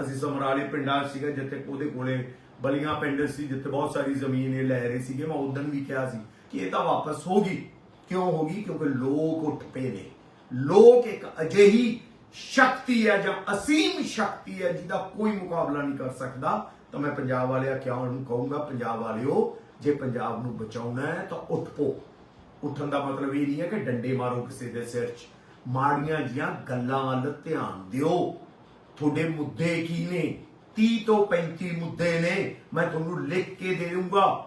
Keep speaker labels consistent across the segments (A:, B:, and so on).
A: ਅਸੀਂ ਸਮਰਾਲੇ ਪਿੰਡਾਂ 'ਚ ਸੀਗਾ, ਜਿੱਥੇ ਉਹਦੇ ਕੋਲੇ ਬਲੀਆਂ ਪਿੰਡ ਸੀ, ਜਿੱਥੇ ਬਹੁਤ ਸਾਰੀ ਜ਼ਮੀਨ ਇਹ ਲੈ ਰਹੇ ਸੀਗੇ। ਮੈਂ ਉਦੋਂ ਵੀ ਕਿਹਾ ਸੀ ਕਿ ਇਹ ਤਾਂ ਵਾਪਸ ਹੋਗੀ ਕਿਉਂ ਹੋਗੀ ਕਿਉਂਕਿ ਲੋਕ ਉੱਠ ਪਏ ਨੇ। ਲੋਕ ਇੱਕ ਅਜਿਹੀ ਸ਼ਕਤੀ ਹੈ ਜਾਂ ਅਸੀਮ ਸ਼ਕਤੀ ਹੈ ਜਿਹਦਾ ਕੋਈ ਮੁਕਾਬਲਾ ਨਹੀਂ ਕਰ ਸਕਦਾ। ਤਾਂ ਮੈਂ ਪੰਜਾਬ ਵਾਲਿਆਂ ਕਿਉਂ ਨੂੰ ਕਹੂੰਗਾ, ਪੰਜਾਬ ਵਾਲਿਓ, ਜੇ ਪੰਜਾਬ ਨੂੰ ਬਚਾਉਣਾ ਹੈ ਤਾਂ ਉੱਠ ਪੋ। ਉੱਠਣ ਦਾ ਮਤਲਬ ਇਹ ਨਹੀਂ ਹੈ ਕਿ ਡੰਡੇ ਮਾਰੋ ਕਿਸੇ ਦੇ ਸਿਰ 'ਚ। ਮਾੜੀਆਂ ਜੀਆਂ ਗੱਲਾਂ ਵੱਲ ਧਿਆਨ ਦਿਓ। ਤੁਹਾਡੇ ਮੁੱਦੇ ਕੀ ਨੇ? 30 ਤੋਂ 35 ਮੁੱਦੇ ਨੇ। ਮੈਂ ਤੁਹਾਨੂੰ ਲਿਖ ਕੇ ਦੇ ਦੂੰਗਾ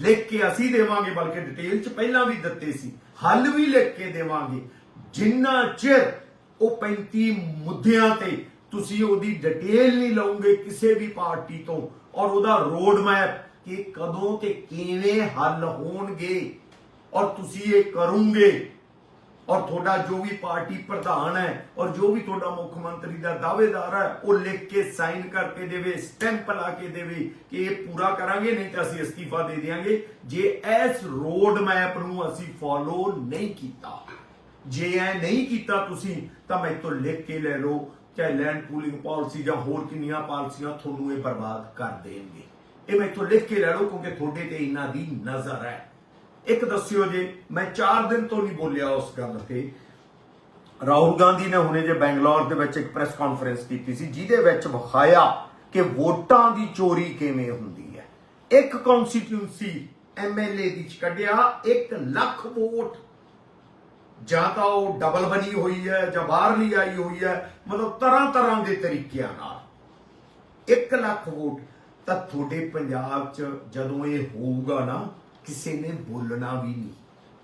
A: ਲਿਖ ਕੇ ਅਸੀਂ ਦੇਵਾਂਗੇ, ਬਲਕਿ ਡਿਟੇਲ 'ਚ ਪਹਿਲਾਂ ਵੀ ਦਿੱਤੇ ਸੀ। ਹੱਲ ਵੀ ਲਿਖ ਕੇ ਦੇਵਾਂਗੇ। ਜਿੰਨਾ ਚਿਰ ਉਹ 35 ਮੁੱਦਿਆਂ ਤੇ ਤੁਸੀਂ ਉਹਦੀ ਡਿਟੇਲ ਨਹੀਂ ਲਓਗੇ ਕਿਸੇ ਵੀ ਪਾਰਟੀ ਤੋਂ, ਔਰ ਉਹਦਾ ਰੋਡ ਮੈਪ ਕਿ ਕਦੋਂ ਤੇ ਕਿਵੇਂ ਹੱਲ ਹੋਣਗੇ, ਔਰ ਤੁਸੀਂ ਇਹ ਕਰੋਗੇ। ਔਰ ਤੁਹਾਡਾ ਜੋ ਵੀ ਪਾਰਟੀ ਪ੍ਰਧਾਨ ਹੈ ਔਰ ਜੋ ਵੀ ਤੁਹਾਡਾ ਮੁੱਖ ਮੰਤਰੀ ਦਾ ਦਾਅਵੇਦਾਰ ਹੈ, ਉਹ ਲਿਖ ਕੇ ਸਾਈਨ ਕਰਕੇ ਦੇਵੇ, ਸਟੈਂਪ ਲਾ ਕੇ ਦੇਵੇ ਕਿ ਇਹ ਪੂਰਾ ਕਰਾਂਗੇ, ਨਹੀਂ ਤਾਂ ਅਸੀਂ ਅਸਤੀਫਾ ਦੇ ਦੇਵਾਂਗੇ ਜੇ ਇਸ ਰੋਡ ਮੈਪ ਨੂੰ ਅਸੀਂ ਫੋਲੋ ਨਹੀਂ ਕੀਤਾ, ਜੇ ਐ ਨਹੀਂ ਕੀਤਾ ਤੁਸੀਂ, ਤਾਂ ਮੇਰੇ ਤੋਂ ਲਿਖ ਕੇ ਲੈ ਲਓ, ਚਾਹੇ ਲੈਂਡ ਪੂਲਿੰਗ ਪਾਲਿਸੀ ਜਾਂ ਹੋਰ ਕਿੰਨੀਆਂ ਪਾਲਿਸੀਆਂ ਤੁਹਾਨੂੰ ਇਹ ਬਰਬਾਦ ਕਰ ਦੇਣਗੇ। ਇਹ ਮੇਰੇ ਤੋਂ ਲਿਖ ਕੇ ਲੈ ਲਓ, ਕਿਉਂਕਿ ਤੁਹਾਡੇ ਤੇ ਇਹਨਾਂ ਦੀ ਨਜ਼ਰ ਹੈ। ਇੱਕ ਦੱਸਿਓ ਜੇ, ਮੈਂ 4 ਦਿਨ ਤੋਂ ਨਹੀਂ ਬੋਲਿਆ ਉਸ ਗੱਲ ਤੇ। ਰਾਹੁਲ ਗਾਂਧੀ ਨੇ ਹੁਣੇ ਜੇ ਬੈਂਗਲੌਰ ਦੇ ਵਿੱਚ ਇੱਕ ਪ੍ਰੈਸ ਕਾਨਫਰੰਸ ਕੀਤੀ ਸੀ, ਜਿਹਦੇ ਵਿੱਚ ਵਿਖਾਇਆ ਕਿ ਵੋਟਾਂ ਦੀ ਚੋਰੀ ਕਿਵੇਂ ਹੁੰਦੀ ਹੈ। ਇੱਕ ਕਨਸਟੀਟਿਊਂਸੀ ਐਮਐਲਏ ਦੀ ਚ ਕੱਢਿਆ 1 ਲੱਖ ਵੋਟ। ਜਾਂ ਤਾਂ ਉਹ ਡਬਲ ਬਣੀ ਹੋਈ ਹੈ, ਜਾਂ ਬਾਹਰਲੀ ਆਈ ਹੋਈ ਹੈ, ਮਤਲਬ ਤਰ੍ਹਾਂ ਤਰ੍ਹਾਂ ਦੇ ਤਰੀਕਿਆਂ ਨਾਲ। 1 ਲੱਖ ਵੋਟ। ਤਾਂ ਤੁਹਾਡੇ ਪੰਜਾਬ 'ਚ ਜਦੋਂ ਇਹ ਹੋਊਗਾ ਨਾ ਕਿਸੇ ਨੇ ਬੋਲਣਾ ਵੀ ਨਹੀਂ।